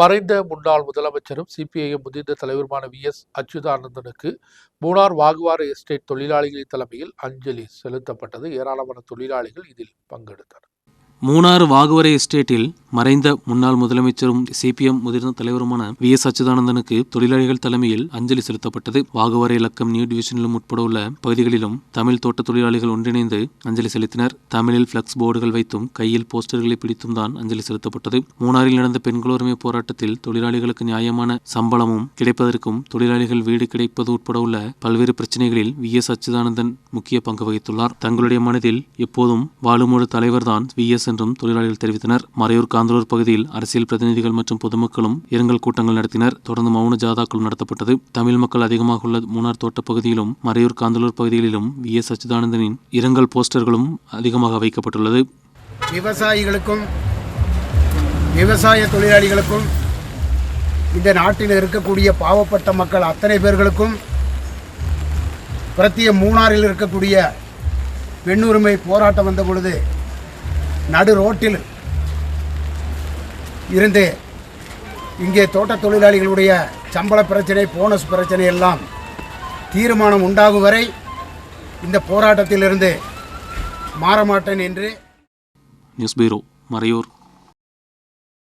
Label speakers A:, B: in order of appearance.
A: மறைந்த முன்னாள் முதலமைச்சரும் சிபிஐஎம் முதிர்ந்த தலைவருமான வி. எஸ். அச்சுதானந்தனுக்கு மூணார் வாகுவார எஸ்டேட் தொழிலாளிகளின் தலைமையில் அஞ்சலி செலுத்தப்பட்டது. ஏராளமான தொழிலாளிகள் இதில் பங்கெடுத்தனர்.
B: மூணாறு வாகுவரை எஸ்டேட்டில் மறைந்த முன்னாள் முதலமைச்சரும் சிபிஎம் முதிர்ந்த தலைவருமான வி. எஸ். அச்சுதானந்தனுக்கு தொழிலாளிகள் தலைமையில் அஞ்சலி செலுத்தப்பட்டது. வாகுவரை இலக்கம் நியூ டிவிஷனிலும் உட்பட உள்ள பகுதிகளிலும் தமிழ் தோட்ட தொழிலாளிகள் ஒன்றிணைந்து அஞ்சலி செலுத்தினர். தமிழில் பிளக்ஸ் போர்டுகள் வைத்தும் கையில் போஸ்டர்களை பிடித்தும் தான் அஞ்சலி செலுத்தப்பட்டது. மூணாரில் நடந்த பெண்கள் உரிமை போராட்டத்தில் தொழிலாளிகளுக்கு நியாயமான சம்பளமும் கிடைப்பதற்கும் தொழிலாளிகள் வீடு கிடைப்பது உட்பட உள்ள பல்வேறு பிரச்சனைகளில் வி. எஸ். அச்சுதானந்தன் முக்கிய பங்கு வகித்துள்ளார். தங்களுடைய மனதில் எப்போதும் வாழும் ஒரு தலைவர்தான் வி. எஸ். என்றும் தொழிலாளிகள் தெரிவித்தனர். மறையூர் காந்தலூர் பகுதியில் அரசியல் பிரதிநிதிகள் மற்றும் பொதுமக்களும் இரங்கல் கூட்டங்கள் நடத்தினர். தொடர்ந்து மௌன ஜாதாக்கள் நடத்தப்பட்டது. தமிழ் மக்கள் அதிகமாக உள்ள மூணார் தோட்ட பகுதியிலும் மறையூர் காந்தலூர் பகுதிகளிலும் வி. எஸ். அச்சுதானந்தனின் இரங்கல் போஸ்டர்களும் அதிகமாக வைக்கப்பட்டுள்ளது.
C: விவசாயிகளுக்கும் விவசாய தொழிலாளிகளுக்கும் இந்த நாட்டில் இருக்கக்கூடிய பாவப்பட்ட மக்கள் அத்தனை பேர்களுக்கும் பிரத்திய மூணாரில் இருக்கக்கூடிய பெண்ணுரிமை போராட்டம் வந்த பொழுது நடு ரோட்டில் இருந்து. இங்கே தோட்ட தொழிலாளிகளுடைய சம்பள பிரச்சனை போனஸ் பிரச்சனை எல்லாம் தீர்மானம் உண்டாகும் வரை இந்த போராட்டத்திலிருந்து மாறமாட்டேன் என்று
B: நியூஸ் பீரோ மறையூர்.